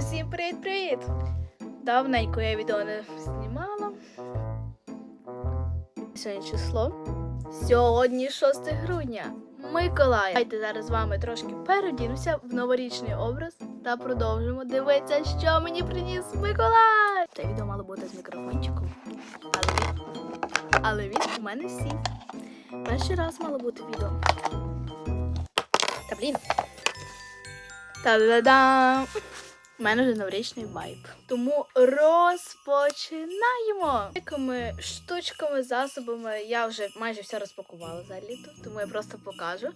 Усім привіт-привіт! Давненько я відео не знімала. Сьогодні число. Сьогодні 6 грудня. Миколай. Давайте зараз з вами трошки переодінемося в новорічний образ та продовжимо дивитися, що мені приніс Миколай. Це відео мало бути з мікрофончиком. Але але він у мене сів. Перший раз мало бути відео. Та блін. Та-да-дам! Мене вже новорічний вайб. Тому розпочинаємо. Якими штучками, засобами я вже майже все розпакувала за літо, тому я просто покажу.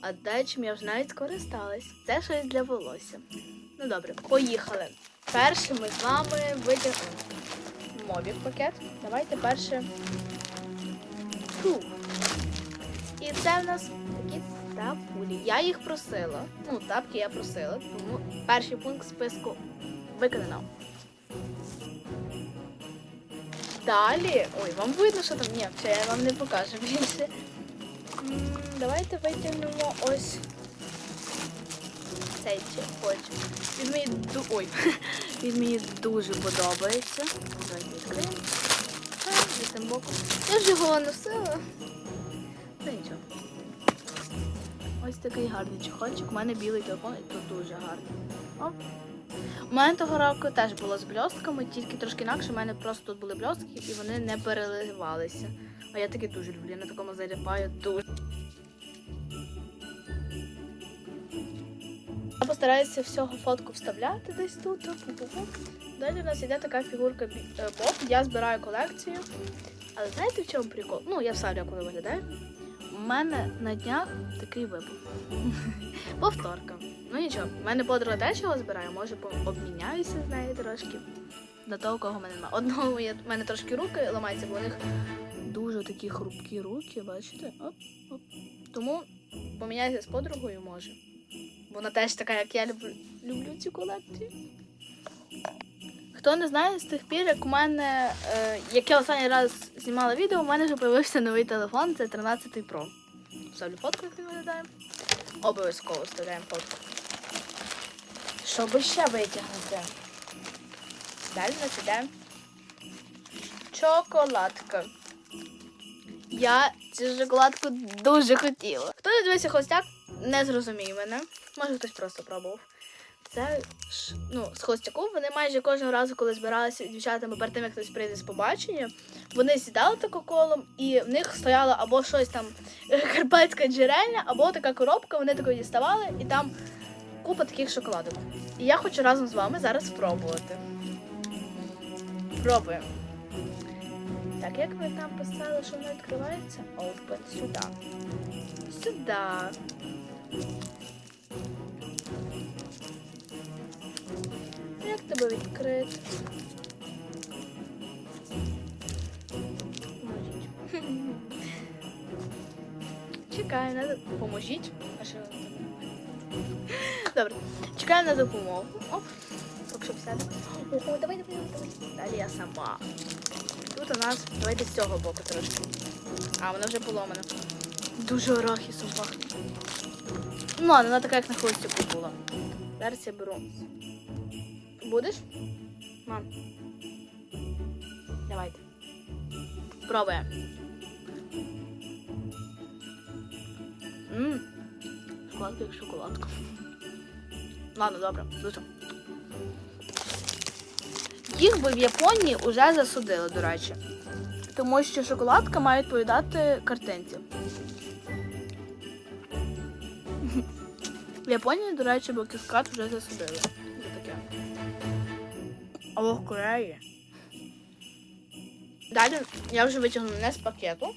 А дечим я вже навіть скористалась. Це щось для волосся. Ну добре, поїхали. Перше ми з вами витягнемо мобік пакет. Давайте перше. Фу. І це в нас такі тапулі. Я їх просила. Ну, тапки я просила, тому перший пункт списку виконано. Далі. Ой, вам видно, що там. Ні, це я вам не покажу більше. Давайте витягнемо ось цей хочу. Він мені. Ой, він мені дуже подобається. Давайте відкриємо. Я ж його носила. Та нічого. Ось такий гарний чехольчик. У мене білий телефон, і тут дуже гарний. Оп. У мене того року теж було з бльостками, тільки трошки інакше. У мене просто тут були бльостки і вони не переливалися. А я таки дуже люблю, я на такому заліпаю дуже. Я постараюся всього фотку вставляти десь тут. Далі у нас йде така фігурка бі- е, Боб. Я збираю колекцію. Але знаєте в чому прикол? Ну, я вставлю, як воно виглядає. У мене на днях такий вибух. Повторка. Ну нічого, в мене подруга теж його збирає, може обміняюся з нею трошки. До того, кого мене немає. Одного в мене трошки руки ламаються, бо у них дуже такі хрупкі руки, бачите? Оп, оп. Тому поміняюся з подругою може. Вона теж така, як я люблю, люблю цю колекцію. Хто не знає, з тих пір, як у мене, е, як я останній раз знімала відео, у мене вже з'явився новий телефон, це 13 Pro. Ставлю фотку, як він виглядає. Обов'язково вставляємо фотку. Що би ще витягнути? Далі у нас чоколадка. Я цю шоколадку дуже хотіла. Хто дивився холостяк, не зрозуміє мене. Може хтось просто пробував. Це ж, ну, з холостяку вони майже кожного разу, коли збиралися з дівчатами перед тим, як хтось прийде з побачення, вони сідали тако колом, і в них стояло або щось там е, карпатська джерельня, або така коробка, вони тако діставали, і там купа таких шоколадок. І я хочу разом з вами зараз спробувати. Пробуємо. Так, як ви там писали, що воно відкривається? Open сюди. Сюди. Як відкрити? Чекаю на доп- Поможіть. Добре. Чекаю на допомогу. Оп. Поки що сяде. Ого, давай, давай, давай. Далі я сама. Тут у нас, давайте з цього боку трошки. А, вона вже поломана. Дуже арахісом пахне. Ну, ладно, вона така, як на хвостику була. Зараз я беру. Будеш? Мам. Давайте. Пробуємо. Ммм. Шоколадка як шоколадка. Ладно, добре, дуже. Їх би в Японії вже засудили, до речі. Тому що шоколадка має відповідати картинці. В Японії, до речі, бо кіскат вже засудили. Таке. В. Далі я вже витягну не з пакету.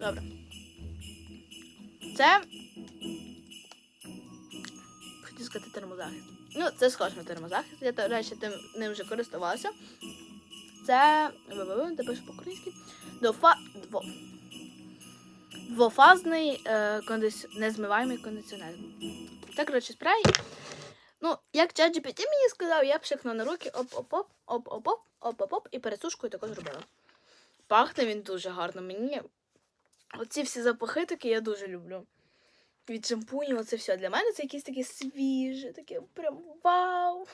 Добре. Це. Хотів сказати термозахист. Ну, це схоже на термозахист. Я, до речі, тим ним вже користувалася. Це. Де пишу по-українськи. Двофа... Дво... Двофазний е, кондиці... незмиваємий кондиціонер. Це, коротше, спрей. Ну, як ChatGPT мені сказав, я пшикну на руки, оп-оп-оп, оп-оп-оп, оп-оп-оп, і пересушкою також робила. Пахне він дуже гарно. Мені Оці всі запахи такі я дуже люблю. Від шампунів, оце все. Для мене це якісь такі свіжі, таке прям вау.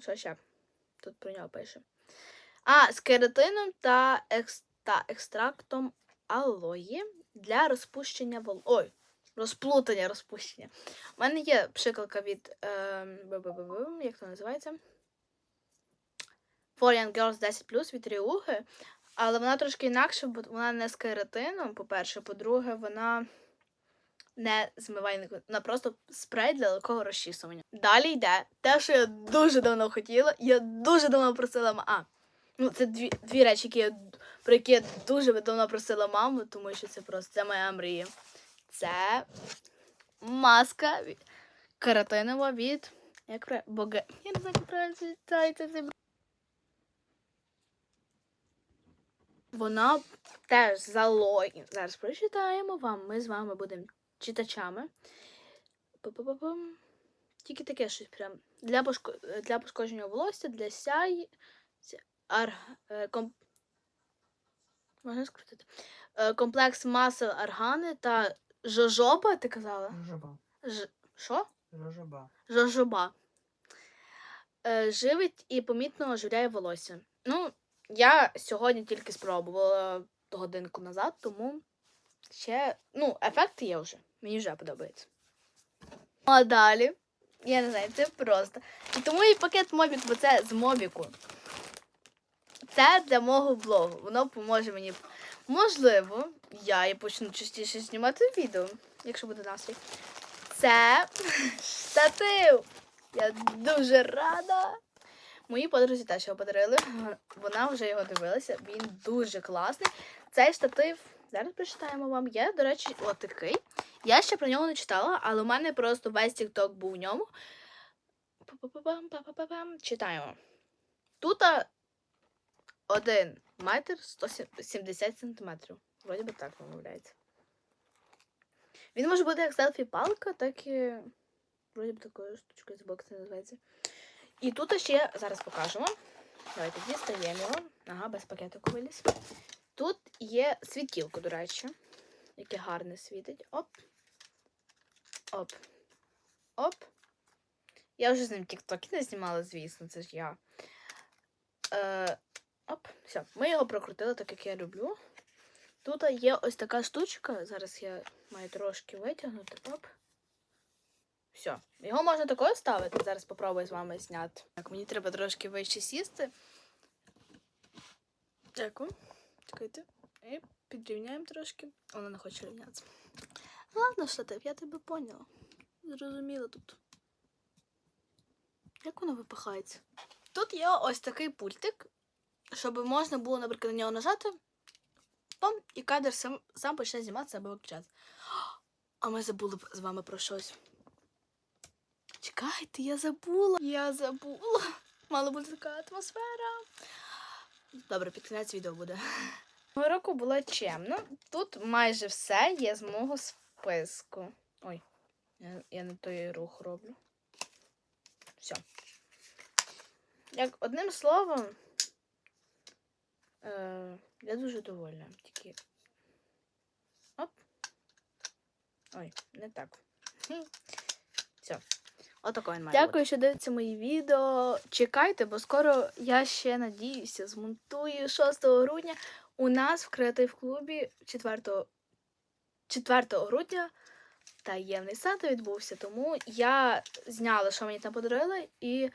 Що ще? Тут про нього пише. А, з кератином та, екс... та екстрактом алої для розпущення вол... Ой, розплутання розпущення. У мене є пшикалка від. Е... Як це називається? For Young Girls 10 від Ріуги. Але вона трошки інакша, бо вона не з кератином, по-перше. По-друге, вона не змиває, вона просто спрей для легкого розчісування. Далі йде те, що я дуже давно хотіла. Я дуже давно просила А, ну це дві, дві речі, які я, про які я дуже давно просила маму, тому що це просто це моя мрія. Це маска від- каратинова від. Як про боге. Я не знаю, як правильно читається. Це... Вона теж з алої. Зараз прочитаємо вам. Ми з вами будемо читачами. Пу-пу-пу-пум. Тільки таке щось прям. Для, пошко... для пошкодження волосся, для сяй. ся- Ар... е, Ком... Можна скрутити? Е, Комплекс масел аргани та жожоба, ти казала? Жожоба. Ж... Що? Жожоба. Жожоба. Е, живить і помітно оживляє волосся. Ну, я сьогодні тільки спробувала годинку назад, тому ще, ну, ефект є вже. Мені вже подобається. Ну, а далі, я не знаю, це просто. І тому і пакет Мобік, бо це з Мобіку. Це для мого блогу. Воно поможе мені. Можливо, я і почну частіше знімати відео, якщо буде настрій. Це штатив. Я дуже рада. Мої подрузі теж його подарили. Вона вже його дивилася. Він дуже класний. Цей штатив. Зараз прочитаємо вам. Я, до речі, отакий. Я ще про нього не читала, але у мене просто весь TikTok був в ньому. Читаємо. Тут один метр 170 сантиметрів. Вроді би так вимовляється. Він може бути як селфі-палка, так і. Вроді б такою штучкою з боку це називається. І тут ще зараз покажемо. Давайте дістаємо його. Ага, без пакетику виліз. Тут є світілко, до речі, яке гарне світить. Оп. Оп. Оп. Я вже з ним тіктоки не знімала, звісно, це ж я. Е, оп, все. Ми його прокрутили, так як я люблю. Тут є ось така штучка. Зараз я маю трошки витягнути. Оп. Все. Його можна такою ставити. Зараз попробую з вами зняти. Так, мені треба трошки вище сісти. Дякую. Чекайте. І підрівняємо трошки. Вона не хоче рівнятися. Ладно, штатив, я тебе поняла. Зрозуміла тут. Як воно випихається? Тут є ось такий пультик, щоб можна було, наприклад, на нього нажати. Пам, і кадр сам, сам почне зніматися або виключатися. А ми забули з вами про щось. Чекайте, я забула. Я забула. Мала бути така атмосфера. Добре, під кінець відео буде. Цього року було чемно. Тут майже все є з мого списку. Ой, я, я не той рух роблю. Все. Як одним словом, е, я дуже довольна. Тільки. Оп. Ой, не так. Все. Отако він має Дякую, що дивитеся мої відео. Чекайте, бо скоро я ще надіюся, змонтую 6 грудня. У нас в креатив клубі 4, 4 грудня таємний сад відбувся, тому я зняла, що мені там подарили, і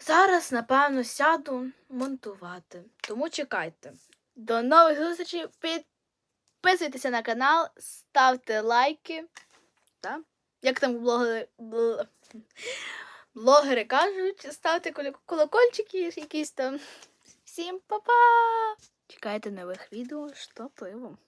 зараз, напевно, сяду монтувати. Тому чекайте. До нових зустрічей. Підписуйтеся на канал, ставте лайки. Так? Як там блогери, блогери кажуть, ставте колокольчики якісь там. Всім па-па! Чекайте нових відео з штативом.